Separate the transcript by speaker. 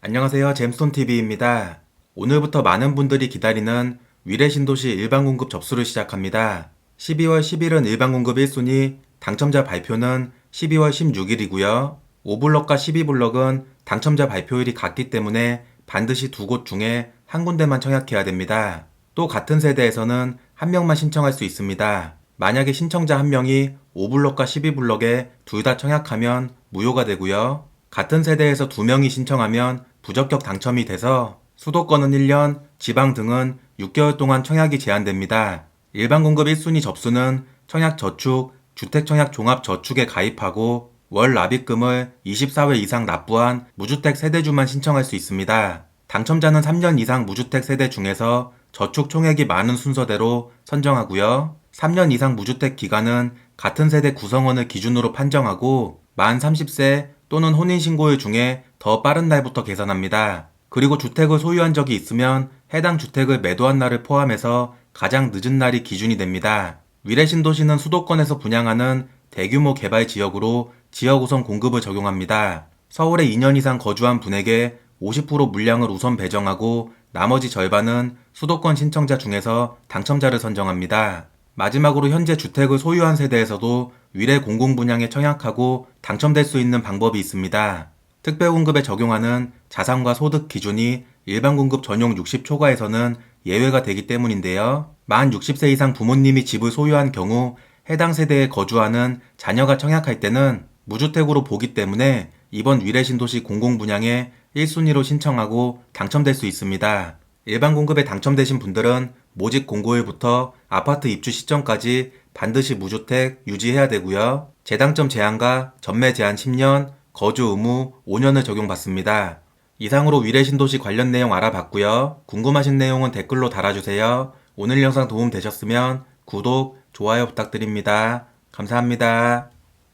Speaker 1: 안녕하세요. 잼스톤TV입니다. 오늘부터 많은 분들이 기다리는 위례 신도시 일반 공급 접수를 시작합니다. 12월 10일은 일반 공급 1순위, 당첨자 발표는 12월 16일이고요. 5블럭과 12블럭은 당첨자 발표일이 같기 때문에 반드시 두 곳 중에 한 군데만 청약해야 됩니다. 또 같은 세대에서는 한 명만 신청할 수 있습니다. 만약에 신청자 한 명이 5블럭과 12블럭에 둘 다 청약하면 무효가 되고요. 같은 세대에서 두 명이 신청하면 부적격 당첨이 돼서 수도권은 1년, 지방 등은 6개월 동안 청약이 제한됩니다. 일반 공급 1순위 접수는 청약 저축, 주택 청약 종합 저축에 가입하고 월 납입금을 24회 이상 납부한 무주택 세대주만 신청할 수 있습니다. 당첨자는 3년 이상 무주택 세대 중에서 저축 총액이 많은 순서대로 선정하고요. 3년 이상 무주택 기간은 같은 세대 구성원을 기준으로 판정하고 만 30세 또는 혼인신고일 중에 더 빠른 날부터 계산합니다. 그리고 주택을 소유한 적이 있으면 해당 주택을 매도한 날을 포함해서 가장 늦은 날이 기준이 됩니다. 위례신도시는 수도권에서 분양하는 대규모 개발 지역으로 지역 우선 공급을 적용합니다. 서울에 2년 이상 거주한 분에게 50% 물량을 우선 배정하고 나머지 절반은 수도권 신청자 중에서 당첨자를 선정합니다. 마지막으로 현재 주택을 소유한 세대에서도 위례 공공분양에 청약하고 당첨될 수 있는 방법이 있습니다. 특별공급에 적용하는 자산과 소득 기준이 일반 공급 전용 60초과에서는 예외가 되기 때문인데요. 만 60세 이상 부모님이 집을 소유한 경우 해당 세대에 거주하는 자녀가 청약할 때는 무주택으로 보기 때문에 이번 위례신도시 공공분양에 1순위로 신청하고 당첨될 수 있습니다. 일반 공급에 당첨되신 분들은 모집 공고일부터 아파트 입주 시점까지 반드시 무주택 유지해야 되고요. 재당점 제한과 전매 제한 10년, 거주 의무 5년을 적용받습니다. 이상으로 위례신도시 관련 내용 알아봤고요. 궁금하신 내용은 댓글로 달아주세요. 오늘 영상 도움 되셨으면 구독, 좋아요 부탁드립니다. 감사합니다.